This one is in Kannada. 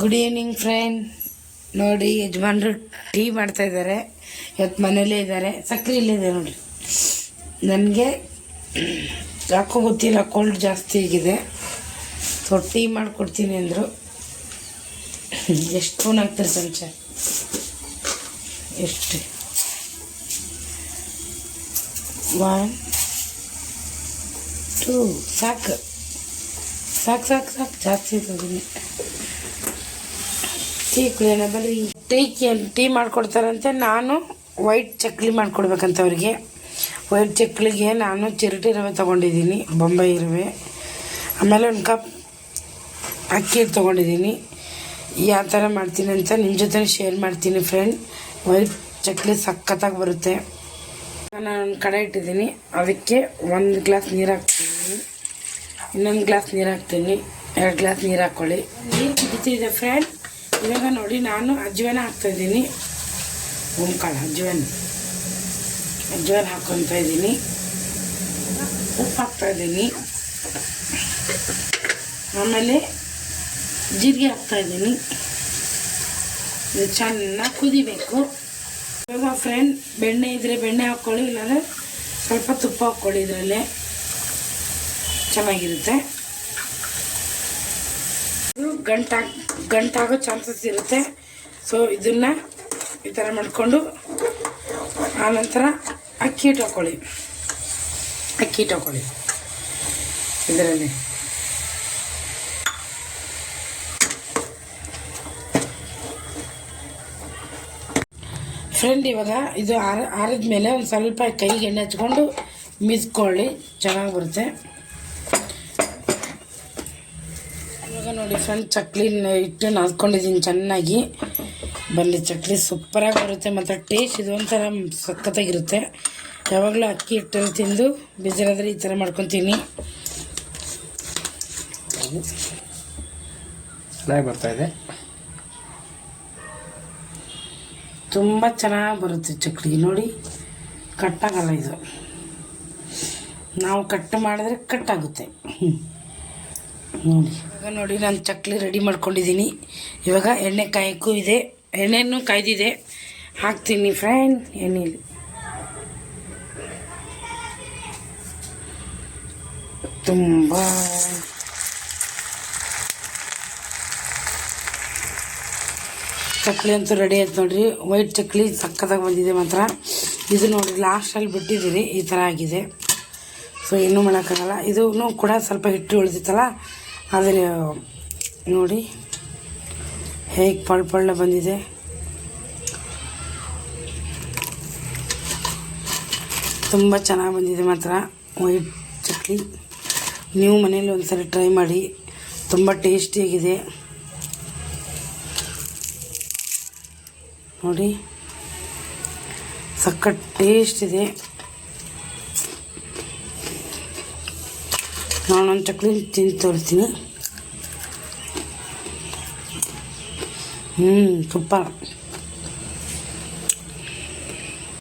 ಗುಡ್ ಈವ್ನಿಂಗ್ ಫ್ರೆಂಡ್ ನೋಡಿ, ಯಜಮಾನ್ರು ಟೀ ಮಾಡ್ತಾ ಇದ್ದಾರೆ. ಇವತ್ತು ಮನೇಲೇ ಇದ್ದಾರೆ. ಸಕ್ಕರೆ ಇಲ್ಲೇ ಇದೆ ನೋಡಿ ನನಗೆ ಯಾಕೋ ಗೊತ್ತಿಲ್ಲ ಕೋಲ್ಡ್ ಜಾಸ್ತಿ ಆಗಿದೆ. ಸೊ ಟೀ ಮಾಡಿಕೊಡ್ತೀನಿ ಅಂದರು. ಎಷ್ಟು ಸ್ಪೂನ್ ಆಗ್ತಾರೆ ಚಮಚ ಎಷ್ಟು? ಒನ್ ಟೂ ಸಾಕು. ಸಾಕು ಸಾಕು ಸಾಕು. ಜಾಸ್ತಿ ಇರ್ತದೆ ಟೀ ಕುಡಿಯೋಣ ಬರ್ರಿ ಟೀ ಟೀ ಮಾಡ್ಕೊಡ್ತಾರಂತೆ. ನಾನು ವೈಟ್ ಚಕ್ಲಿ ಮಾಡ್ಕೊಡ್ಬೇಕಂತ ಅವ್ರಿಗೆ ವೈಟ್ ಚಕ್ಲಿಗೆ ನಾನು ಚಿರಟಿ ರವೆ ತೊಗೊಂಡಿದ್ದೀನಿ, ಬೊಂಬೈ ರವೆ. ಆಮೇಲೆ ಒಂದು ಕಪ್ ಅಕ್ಕಿ ತೊಗೊಂಡಿದ್ದೀನಿ. ಯಾವ ಥರ ಮಾಡ್ತೀನಿ ಅಂತ ನಿಮ್ಮ ಜೊತೆ ಶೇರ್ ಮಾಡ್ತೀನಿ ಫ್ರೆಂಡ್ ವೈಟ್ ಚಕ್ಲಿ ಸಖತ್ತಾಗಿ ಬರುತ್ತೆ. ನಾನು ಒಂದು ಕಡೆ ಇಟ್ಟಿದ್ದೀನಿ. ಅದಕ್ಕೆ ಒಂದು ಗ್ಲಾಸ್ ನೀರು ಹಾಕ್ತೀನಿ. ಇನ್ನೊಂದು ಗ್ಲಾಸ್ ನೀರು ಹಾಕ್ತೀನಿ. ಎರಡು ಗ್ಲಾಸ್ ನೀರು ಹಾಕ್ಕೊಳ್ಳಿ ನೀರು ಕುದಿತಿದೆ ಫ್ರೆಂಡ್ ಇವಾಗ ನೋಡಿ ನಾನು ಅಜ್ವಾನ ಹಾಕ್ತಾಯಿದ್ದೀನಿ ಉಮ್ಕಾಳು ಅಜ್ವಾನ. ಅಜ್ವಾನ ಹಾಕ್ಕೊತಾ ಇದ್ದೀನಿ. ಉಪ್ಪು ಹಾಕ್ತಾಯಿದ್ದೀನಿ ಆಮೇಲೆ ಜೀರಿಗೆ ಹಾಕ್ತಾಯಿದ್ದೀನಿ ಇದು ಚೆನ್ನಾಗಿ ಕುದಿಬೇಕು. ಇವಾಗ ಫ್ರೆಂಡ್ ಬೆಣ್ಣೆ ಇದ್ರೆ ಬೆಣ್ಣೆ ಹಾಕ್ಕೊಳ್ಳಿ ಇಲ್ಲಾಂದರೆ ಸ್ವಲ್ಪ ತುಪ್ಪ ಹಾಕ್ಕೊಳ್ಳಿ ಇದರಲ್ಲೇ. ಚೆನ್ನಾಗಿರುತ್ತೆ. ಗಂಟ ಗಂಟಾಗೋ ಚಾನ್ಸಸ್ ಇರುತ್ತೆ. ಸೊ ಇದನ್ನು ಈ ಥರ ಮಾಡಿಕೊಂಡು, ಆನಂತರ ಅಕ್ಕಿ ಇಟ್ಕೊಳ್ಳಿ ಅಕ್ಕಿ ಇಟ್ಕೊಳ್ಳಿ ಇದರಲ್ಲಿ. ಫ್ರೆಂಡ್ ಇವಾಗ ಇದು ಆರ ಆರಿದ ಮೇಲೆ ಒಂದು ಸ್ವಲ್ಪ ಕೈಗೆ ಎಣ್ಣೆ ಹಚ್ಕೊಂಡು, ಮಿಸ್ಕೊಳ್ಳಿ. ಚೆನ್ನಾಗಿ ಬರುತ್ತೆ. ಇವಾಗ ನೋಡಿ ಫ್ರೆಂಡ್ ಚಕ್ಲಿ ಇಟ್ಟು ನಾದ್ಕೊಂಡಿದ್ದೀನಿ ಚೆನ್ನಾಗಿ. ಬನ್ನಿ ಚಕ್ಲಿ ಸೂಪರಾಗಿ ಬರುತ್ತೆ. ಮತ್ತು ಟೇಸ್ಟ್ ಇದು ಒಂಥರ ಸಖತ್ತಾಗಿರುತ್ತೆ. ಯಾವಾಗಲೂ ಅಕ್ಕಿ ಹಿಟ್ಟಲ್ಲಿ ತಿಂದು ಬೇಜಾರಾದರೆ ಈ ಥರ ಮಾಡ್ಕೊತೀನಿ. ಇದೆ? ತುಂಬ ಚೆನ್ನಾಗಿ ಬರುತ್ತೆ ಚಕ್ಲಿ. ನೋಡಿ ಕಟ್ಟಾಗಲ್ಲ ಇದು. ನಾವು ಕಟ್ ಮಾಡಿದ್ರೆ ಕಟ್ಟಾಗುತ್ತೆ ಹ್ಮ್. ನೋಡಿ. ಇವಾಗ ನೋಡಿ, ನಾನು ಚಕ್ಲಿ ರೆಡಿ ಮಾಡ್ಕೊಂಡಿದ್ದೀನಿ. ಇವಾಗ ಎಣ್ಣೆ ಕಾಯಕ್ಕೂ ಇದೆ. ಎಣ್ಣೆನು ಕಾಯ್ದಿದೆ. ಹಾಕ್ತೀನಿ ಫ್ರೆಂಡ್ ಎಣ್ಣೆಲಿ. ತುಂಬ. ಚಕ್ಲಿ ಅಂತೂ ರೆಡಿ ಆಯ್ತು ನೋಡ್ರಿ. ವೈಟ್ ಚಕ್ಲಿ ಸಕ್ಕತ್ತಾಗಿ ಬಂದಿದೆ ಮಾತ್ರ. ಇದು ನೋಡಿ ಲಾಸ್ಟಲ್ಲಿ ಬಿಟ್ಟಿದ್ದೀರಿ. ಈ ಥರ ಆಗಿದೆ. ಸೊ ಇನ್ನೂ ಮಾಡೋಕ್ಕಾಗಲ್ಲ. ಇದೂ ಕೂಡ ಸ್ವಲ್ಪ ಹಿಟ್ಟು ಉಳಿದಿತ್ತಲ್ಲ ಆದರೆ ನೋಡಿ. ಹೇಗೆ ಪಳ್ ಪಳ್ಳ ಬಂದಿದೆ. ತುಂಬ ಚೆನ್ನಾಗಿ ಬಂದಿದೆ ಮಾತ್ರ. ವೈಟ್ ಚಟ್ನಿ ನೀವು ಮನೇಲಿ ಒಂದ್ಸರಿ ಟ್ರೈ ಮಾಡಿ. ತುಂಬ ಟೇಸ್ಟಿಯಾಗಿದೆ ನೋಡಿ. ಸಖತ್ ಟೇಸ್ಟ್ ಇದೆ. ನಾನೊಂದು ಚಕ್ಲಿ ತಿಂದು ತೋರಿಸ್ತೀನಿ. ಹ್ಞೂ ಸೂಪರ್.